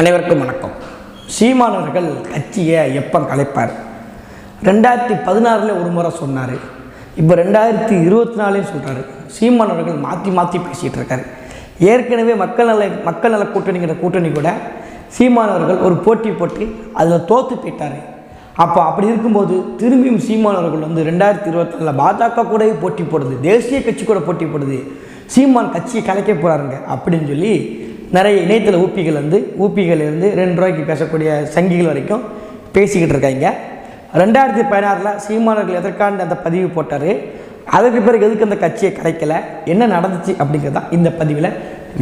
அனைவருக்கும் வணக்கம். சீமானவர்கள் கட்சியை எப்போ கலைப்பார்? ரெண்டாயிரத்தி பதினாறில் ஒரு முறை சொன்னார். இப்போ ரெண்டாயிரத்தி இருபத்தி நாலையும் சொல்கிறாரு சீமானவர்கள் மாற்றி மாற்றி பேசிகிட்டு இருக்காரு. ஏற்கனவே மக்கள் நல மக்கள் நல கூட்டணிங்கிற கூட்டணி கூட சீமானவர்கள் ஒரு போட்டி போட்டு அதில் தோற்று போயிட்டார். அப்போ அப்படி இருக்கும்போது திரும்பியும் சீமானவர்கள் வந்து ரெண்டாயிரத்தி இருபத்தி நாலில் பாஜக கூடவே போட்டி போடுது தேசிய கட்சி கூட போட்டி போடுது. சீமான் கட்சியை கலைக்க போகிறாருங்க அப்படின்னு சொல்லி நிறைய இணையத்தில் ஊப்பிகள் வந்து ஊப்பிகள் இருந்து ரெண்டு ரூபாய்க்கு பேசக்கூடிய சங்கிகள் வரைக்கும் பேசிக்கிட்டு இருக்காங்க. ரெண்டாயிரத்தி பதினாறில் சீமானவர்கள் எதற்கான அந்த பதிவு போட்டார்? அதற்கு பிறகு எதுக்கு அந்த கட்சியை கலைக்கலை? என்ன நடந்துச்சு அப்படிங்கிறத இந்த பதிவில்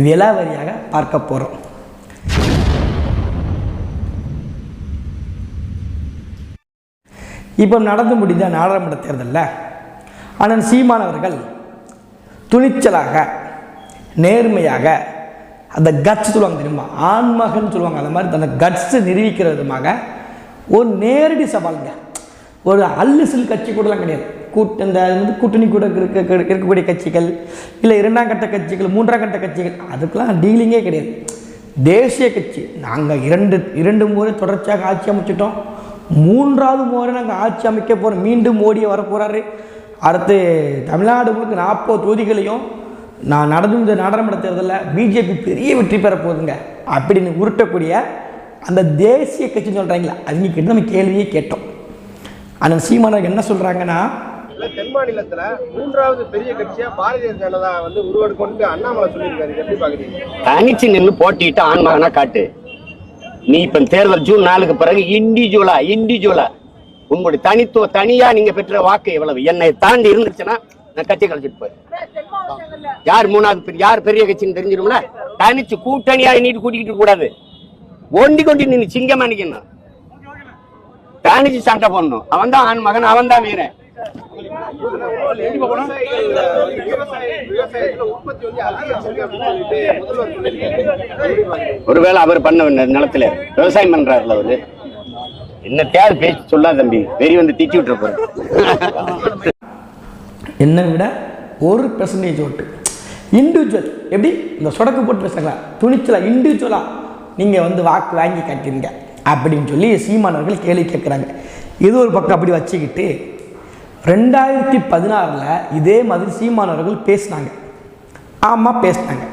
விலாவரியாக பார்க்க போகிறோம் இப்போ நடந்து முடிந்த நாடாளுமன்ற தேர்தலில் ஆனால் சீமானவர்கள் துணிச்சலாக நேர்மையாக அந்த கட்ஸ் சொல்லுவாங்க தெரியுமா? ஆண்மகன் சொல்லுவாங்க. அந்த மாதிரி அந்த கட்ஸை நிரூபிக்கிற விதமாக ஒரு நேரடி சவாலுங்க. ஒரு அல்லு சில் கட்சி கூடலாம் கிடையாது. கூட்ட இந்த வந்து கூட்டணி கூட இருக்க இருக்கக்கூடிய கட்சிகள் இல்லை இரண்டாம் கட்ட கட்சிகள் மூன்றாம் கட்ட கட்சிகள் அதுக்கெல்லாம் டீலிங்கே கிடையாது. தேசிய கட்சி. நாங்கள் இரண்டு இரண்டு முறை தொடர்ச்சியாக ஆட்சி அமைச்சிட்டோம். மூன்றாவது முறை நாங்கள் ஆட்சி அமைக்க போகிறோம் மீண்டும் மோடியை வரப்போகிறாரு அடுத்து தமிழ்நாடு முழுக்க நாற்பது தொகுதிகளையும் நான் நடந்து இந்த நாடாளுமன்ற தேர்தலில் பிஜேபி பெரிய வெற்றி பெற போகுதுங்க. அப்படின்னு உருட்டக்கூடிய அந்த தேசிய கட்சின்னு சொல்கிறாங்களா அவங்க நம்ம கேள்வியே கேட்டோம். அண்ணன் சீமானவர்கள் என்ன சொல்கிறாங்கன்னா தென் மாநிலத்துல மூன்றாவது பெரிய கட்சியா பாரதிய ஜனதா வந்து உருவெடுக்கொண்டு அண்ணாமலை சொல்லியிருக்காரு. எப்படி பாக்குறீங்க? தனிச்சு நின்று போட்டிட்டு ஆன்மகனா காட்டு. நீ இப்ப தேர்தல் ஜூன் நாலுக்கு பிறகு இண்டிவிஜுவலா இண்டிவிஜுவலா உங்களுடைய தனித்துவ தனியா நீங்க பெற்ற வாக்கு எவ்வளவு? என்னை தாண்டி இருந்துச்சுன்னா நான் கட்சி கழிச்சிட்டு போய் யார் மூணாவது பெரிய யார் பெரிய கட்சின்னு தெரிஞ்சிரும்ல தனிச்சு கூட்டணியா நீட்டு கூட்டிக்கிட்டு கூடாது ஒண்டி கொண்டு நின்று சிங்கமா நிக்கணும். தனிச்சு சண்டை போடணும். அவன் தான் ஆண் மகன் அவன் தான் வீரன்? ஒருவேளை அவர் பண்ண நிலத்துல விவசாயம் பண்றாருல அவரு. என்ன தேவை பேச்சு சொல்லாத தம்பி. வெறி வந்து திச்சு விட்டுற போற என்னை விட ஒரு பெர்சன்டேஜ் ஓட்டு. இண்டிவிஜுவல் எப்படி? இந்த சொடக்கு போட்டு பேசுங்களா துணிச்சலாக இண்டிவிஜுவலாக நீங்கள் வந்து வாக்கு வாங்கி காட்டுறீங்க. அப்படின்னு சொல்லி சீமானவர்கள் கேள்வி கேட்குறாங்க. இது ஒரு பக்கம் அப்படி வச்சுக்கிட்டு ரெண்டாயிரத்தி பதினாறில் இதே மாதிரி சீமானவர்கள் பேசினாங்க. ஆமாம் பேசினாங்க.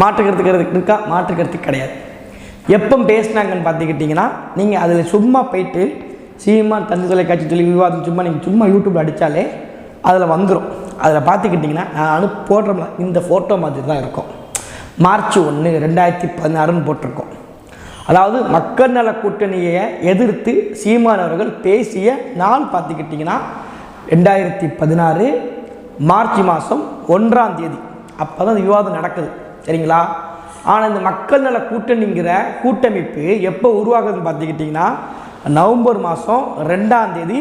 மாற்றுக்கிறதுக்கு இருக்கா? மாற்றுக்கிறதுக்கு கிடையாது. எப்போ பேசினாங்கன்னு பார்த்துக்கிட்டிங்கன்னா நீங்கள் அதில் சும்மா போயிட்டு சீமான் தந்தி தொலைக்காட்சி சொல்லி விவாதம் சும்மா நீங்கள் சும்மா யூடியூப்பில் அடித்தாலே அதில் வந்துடும் அதில் பார்த்துக்கிட்டிங்கன்னா நான் அனு போடுறோம்ல இந்த ஃபோட்டோ மாதிரி தான் இருக்கும். மார்ச் ஒன்று ரெண்டாயிரத்தி பதினாறுன்னு போட்டிருக்கோம். அதாவது மக்கள் நல கூட்டணியை எதிர்த்து சீமானவர்கள் பேசிய நாள் பார்த்துக்கிட்டிங்கன்னா ரெண்டாயிரத்தி பதினாறு மார்ச் மாதம் ஒன்றாம் தேதி. அப்போ தான் விவாதம் நடக்குது. சரிங்களா? ஆனால் இந்த மக்கள் நல கூட்டணிங்கிற கூட்டமைப்பு எப்போ உருவாகுதுன்னு பார்த்துக்கிட்டிங்கன்னா நவம்பர் மாதம் ரெண்டாம் தேதி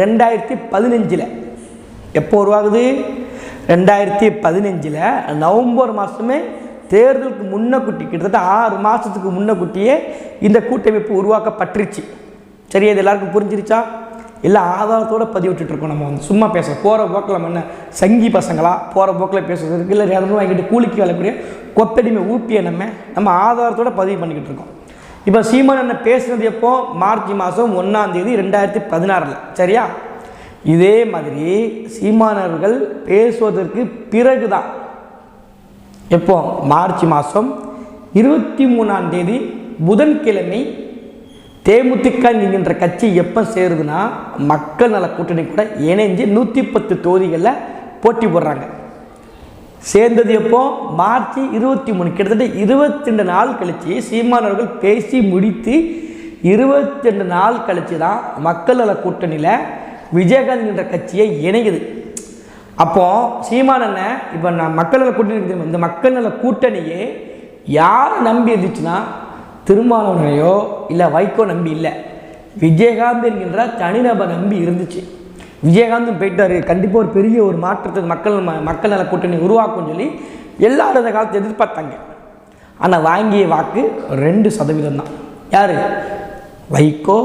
ரெண்டாயிரத்தி பதினஞ்சில். எப்போ உருவாகுது? ரெண்டாயிரத்தி பதினஞ்சில் நவம்பர் மாதமே தேர்தலுக்கு முன்னக்குட்டி கிட்டத்தட்ட ஆறு மாதத்துக்கு முன்னக்குட்டியே இந்த கூட்டமைப்பு உருவாக்கப்பட்டுருச்சு. சரி இது எல்லாருக்கும் புரிஞ்சிருச்சா? இல்லை ஆதாரத்தோடு பதிவிட்டுருக்கோம் நம்ம வந்து. சும்மா பேச போகிற போக்கில் நம்ம என்ன சங்கி பசங்களா? போகிற போக்கில் பேசுறதுக்கு இல்லை இரநூறு வாங்கிட்டு கூலிக்கு வரக்கூடிய கொத்தடிமை ஊப்பியை நம்ம நம்ம ஆதாரத்தோட பதிவு பண்ணிக்கிட்டு இருக்கோம் இப்போ சீமான் என்ன பேசுனது எப்போ? மார்ச் மாதம் ஒன்றாம் தேதி ரெண்டாயிரத்தி பதினாறில். சரியா? இதே மாதிரி சீமானவர்கள் பேசுவதற்கு பிறகு தான் எப்போ? மார்ச் மாதம் இருபத்தி மூணாம் தேதி புதன்கிழமை தேமுதிக என்கின்ற கட்சி எப்போ சேருதுன்னா மக்கள் நல கூட்டணி கூட இணைஞ்சு நூற்றி பத்து தொகுதிகளில் போட்டி போடுறாங்க. சேர்ந்தது எப்போ? மார்ச் இருபத்தி மூணு. கிட்டத்தட்ட இருபத்தி ரெண்டு நாள் கழித்து சீமானவர்கள் பேசி முடித்து இருபத்தி ரெண்டு நாள் கழித்து தான் மக்கள் நல கூட்டணியில் விஜயகாந்த் என்ற கட்சியை இணையுது அப்போது சீமானண்ண இப்போ நான் மக்கள் நல கூட்டணி இந்த மக்கள் நல கூட்டணியே யாரை நம்பி இருந்துச்சுன்னா திருமாவளவனையோ இல்லை வைகோ நம்பி இல்லை விஜயகாந்த் என்கின்ற தனிநபர் நம்பி இருந்துச்சு. விஜயகாந்தும் போயிட்டார். கண்டிப்பாக ஒரு பெரிய ஒரு மாற்றத்துக்கு மக்கள் ம- மக்கள் நல கூட்டணி உருவாக்கும்னு சொல்லி எல்லாரும் அந்த காலத்தை எதிர்பார்த்தாங்க. ஆனால் வாங்கிய வாக்கு ரெண்டு சதவீதம் தான் யார்? வைகோ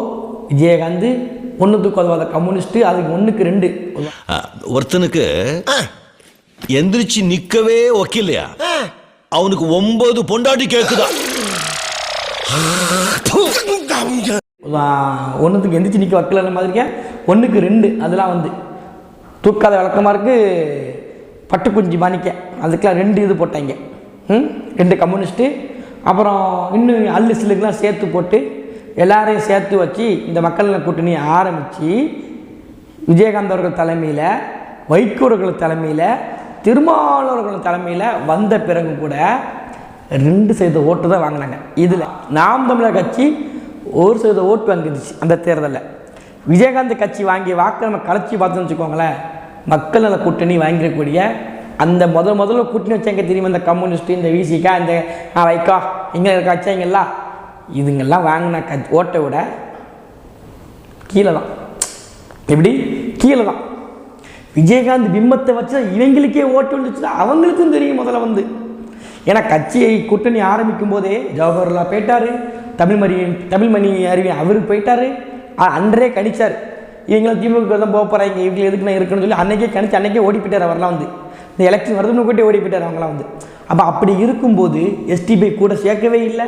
விஜயகாந்த் ஒன்றுத்துக்கு உதவாத கம்யூனிஸ்ட்டு அதுக்கு ஒன்றுக்கு ரெண்டு. ஒருத்தனுக்கு எந்திரிச்சு நிக்கவே ஒக்கில்லையா அவனுக்கு ஒன்பது பொண்டாட்டி கேக்குதா? ஒன்றுத்துக்கு எந்திரிச்சு நிற்க வைக்கல மாதிரிக்க ஒன்றுக்கு ரெண்டு அதெல்லாம் வந்து. தூக்காத விளக்கமாக இருக்கு. பட்டுக்குஞ்சி மாணிக்க. அதுக்கெலாம் ரெண்டு இது போட்டாங்க. ம்? ரெண்டு கம்யூனிஸ்ட்டு. அப்புறம் இன்னும் அல்லு சில்லுக்கெலாம் சேர்த்து போட்டு எல்லாரையும் சேர்த்து வச்சு இந்த மக்கள் கூட்டணியை கூட்டணி ஆரம்பித்து விஜயகாந்த் அவர்கள் தலைமையில் வைகோர்கள் தலைமையில் திருமாவளவர்கள் தலைமையில் வந்த பிறகு கூட ரெண்டு சதவீத ஓட்டு தான் வாங்கினாங்க. இதில் நாம் தமிழர் கட்சி ஒரு சதவீத ஓட்டு வாங்கிருச்சு அந்த தேர்தலில். விஜயகாந்த் கட்சி வாங்கிய வாக்கு நம்ம கலைச்சி பார்த்தோம்னு வச்சுக்கோங்களேன் மக்கள் நல கூட்டணி வாங்கிடக்கூடிய அந்த முதல் முதல்ல கூட்டணி வச்சாங்க தெரியுமா? இந்த கம்யூனிஸ்ட் இந்த விசிகா இந்த வைக்கா இங்கே இருக்க வச்சாங்கல்ல? இதுங்கெல்லாம் வாங்கின க ஓட்டை விட கீழே தான் எப்படி? கீழே தான் விஜயகாந்த் பிம்பத்தை வச்சு இவங்களுக்கே ஓட்டு வந்துச்சுன்னா அவங்களுக்கும் தெரியும் முதல்ல வந்து. ஏன்னா கட்சியை கூட்டணி ஆரம்பிக்கும் போதே ஜவஹர்லால் போயிட்டாரு தமிழ்மணி தமிழ்மணி அறிவி அவருக்கு போயிட்டார் அன்றே கணிச்சார். இவங்களும் திமுக தான் போக போகிறாங்க இவங்க எதுக்கு நான் இருக்கணும்னு சொல்லி அன்றைக்கே கணிச்சு அன்னைக்கே ஓடி போயிட்டார் அவர்லாம் வந்து. இந்த எலெக்ஷன் வருதுன்னு கூட்டி ஓடி போயிட்டார் அவங்களாம் வந்து. அப்போ அப்படி இருக்கும்போது எஸ்டிபி கூட சேர்க்கவே இல்லை.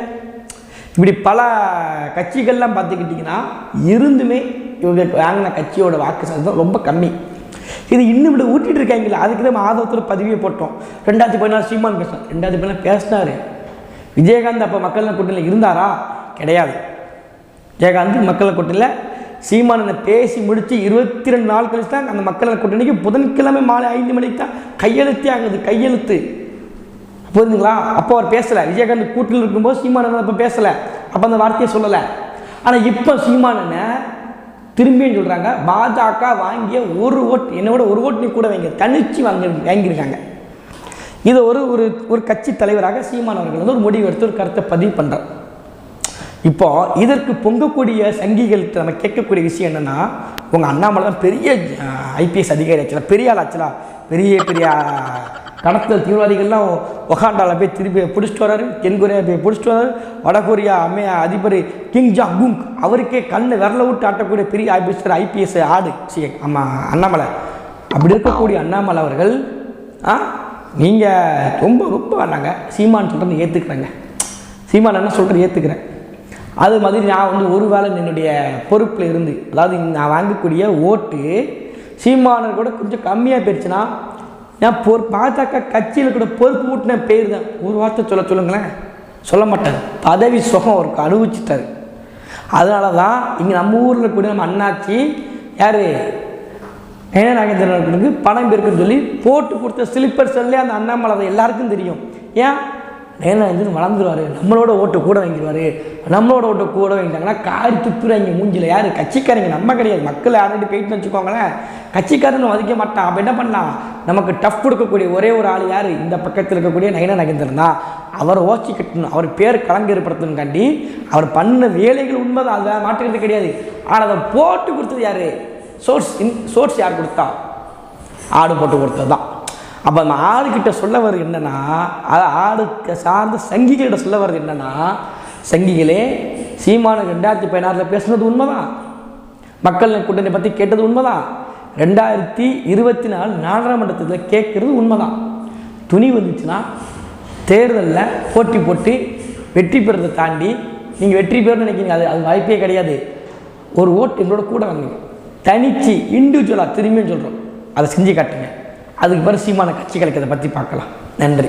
இப்படி பல கட்சிகள்லாம் பார்த்துக்கிட்டிங்கன்னா இருந்துமே இவங்க வாங்கின கட்சியோட வாக்கு சதவீதம் ரொம்ப கம்மி. இது இன்னும் இப்படி ஊட்டிட்டு இருக்காங்களா அதுக்கு தான் நம்ம ஆதவத்தில் போட்டோம். ரெண்டாயிரத்தி பதினாறு சீமான் பேசினார் ரெண்டாயிரத்தி பதினாறு பேசினார். விஜயகாந்த் அப்போ மக்கள் கூட்டணியில் இருந்தாரா? கிடையாது. விஜயகாந்த் மக்கள் கூட்டணியில் சீமானனை பேசி முடித்து இருபத்தி ரெண்டு நாள் கழிச்சு தான் அந்த மக்கள் கூட்டணிக்கு புதன்கிழமை மாலை ஐந்து மணிக்கு தான் கையெழுத்தே ஆகுது கையெழுத்து. புரியுதுங்களா அப்போ அவர் பேசலை. விஜயகாந்த் கூட்டில் இருக்கும்போது சீமானன் அப்போ பேசலை. அப்போ அந்த வார்த்தையை சொல்லலை. ஆனால் இப்போ சீமானனை திரும்பின்னு சொல்கிறாங்க பாஜக வாங்கிய ஒரு ஓட்டு என்னோட ஒரு ஓட்டு நீ கூட வாங்கி தனிச்சு வாங்கி வாங்கியிருக்காங்க. இது ஒரு ஒரு ஒரு கட்சி தலைவராக சீமான் அவர்கள் வந்து ஒரு முடிவு எடுத்து ஒரு கருத்தை பதிவு பண்ணுறார் இப்போ இதற்கு பொங்கக்கூடிய சங்கிகள்கிட்ட நம்ம கேட்கக்கூடிய விஷயம் என்னென்னா உங்கள் அண்ணாமலை தான் பெரிய ஐபிஎஸ் அதிகாரி ஆச்சுலா பெரிய ஆள் ஆச்சுலா பெரிய பெரிய கடத்தல் தீவிரவாதிகள்லாம் ஒகாண்டாவில் போய் திருப்பி பிடிச்சிட்டு வராரு தென்கொரியா போய் பிடிச்சிட்டு வராரு. வடகொரியா அம்மே அதிபர் கிங் ஜா குங் அவருக்கே கண்ணை விரல விட்டு ஆட்டக்கூடிய பெரிய ஐபிஎஸ் ஐபிஎஸ் ஆடு சி ஆமாம் அண்ணாமலை. அப்படி இருக்கக்கூடிய அண்ணாமலை அவர்கள் ஆ நீங்கள் ரொம்ப ரொம்ப வேணாங்க சீமான் சொல்கிறத ஏற்றுக்கிறேங்க சீமான் என்ன சொல்கிறது ஏற்றுக்கிறேன் அது மாதிரி நான் வந்து ஒரு வேளை என்னுடைய பொறுப்பில் இருந்து அதாவது நான் வாங்கக்கூடிய ஓட்டு சீமானர் கூட கொஞ்சம் கம்மியாக போயிடுச்சுன்னா நான் பொறு பாஜக கட்சியில் கூட பொறுப்பு ஊட்டின பேர் தான். ஒரு வார்த்தை சொல்ல சொல்லுங்களேன். சொல்ல மாட்டார். பதவி சுகம் அவருக்கு அனுபவிச்சிட்டாரு. அதனால தான் இங்கே நம்ம ஊரில் கூட நம்ம அண்ணாச்சி யார்? ஏன்னா நாகேந்திரனுக்கு பணம் இருக்குன்னு சொல்லி போட்டு கொடுத்த ஸ்லிப்பர் செல்லே அந்த அண்ணாமலை எல்லாருக்கும் தெரியும். ஏன்? நேனாஜன் வளர்ந்துருவாரு. நம்மளோட ஓட்டு கூட வாங்கிடுவாரு. நம்மளோட ஓட்டு கூட வாங்கிட்டாங்கன்னா காரி துப்புறாங்க மூஞ்சில். யார்? கட்சிக்காரங்க நம்ம கிடையாது. மக்கள் யார்கிட்ட போயிட்டு வச்சுக்கோங்களேன். கட்சிக்காரன் மதிக்க மாட்டான். அப்போ என்ன பண்ணலாம்? நமக்கு டஃப் கொடுக்கக்கூடிய ஒரே ஒரு ஆள் யார்? இந்த பக்கத்தில் இருக்கக்கூடிய நயன நகேந்திரன் தான். அவரை ஓச்சி கட்டணும். அவர் பேர் கலங்கு ஏற்படுத்தணுங்காண்டி அவர் பண்ண வேலைகள் உண்மைதான். அதை மாட்டுக்கிறது கிடையாது. ஆனால் அதை போட்டு கொடுத்தது யார்? சோர்ஸ் இன் சோர்ஸ் யார் கொடுத்தா? ஆடு போட்டு கொடுத்தது தான் அப்போ அந்த ஆடுகிட்ட சொல்ல வர்றது என்னென்னா அது ஆடுக்கு சார்ந்த சங்கிகளிட சொல்ல வர்றது என்னன்னா சங்கிகளே சீமானு ரெண்டாயிரத்தி பதினாறில் பேசுனது உண்மைதான். மக்கள் கூட்டணி பற்றி கேட்டது உண்மைதான். ரெண்டாயிரத்தி இருபத்தி நாலு நாடாளுமன்றத்தில் கேட்குறது உண்மைதான். துணி வந்துச்சுன்னா தேர்தலில் போட்டி போட்டு வெற்றி பெறதை தாண்டி நீங்கள் வெற்றி பெறணும்னு நினைக்கிறீங்க அது அது வாய்ப்பே கிடையாது. ஒரு ஓட்டு எங்களோட கூட வாங்குங்க தனிச்சு இண்டிவிஜுவலாக திரும்பியும் சொல்கிறோம் அதை செஞ்சு காட்டுங்க. அதுக்கு பிறகு சீமான கட்சி கிடைக்கிறத பற்றி பார்க்கலாம். நன்றி.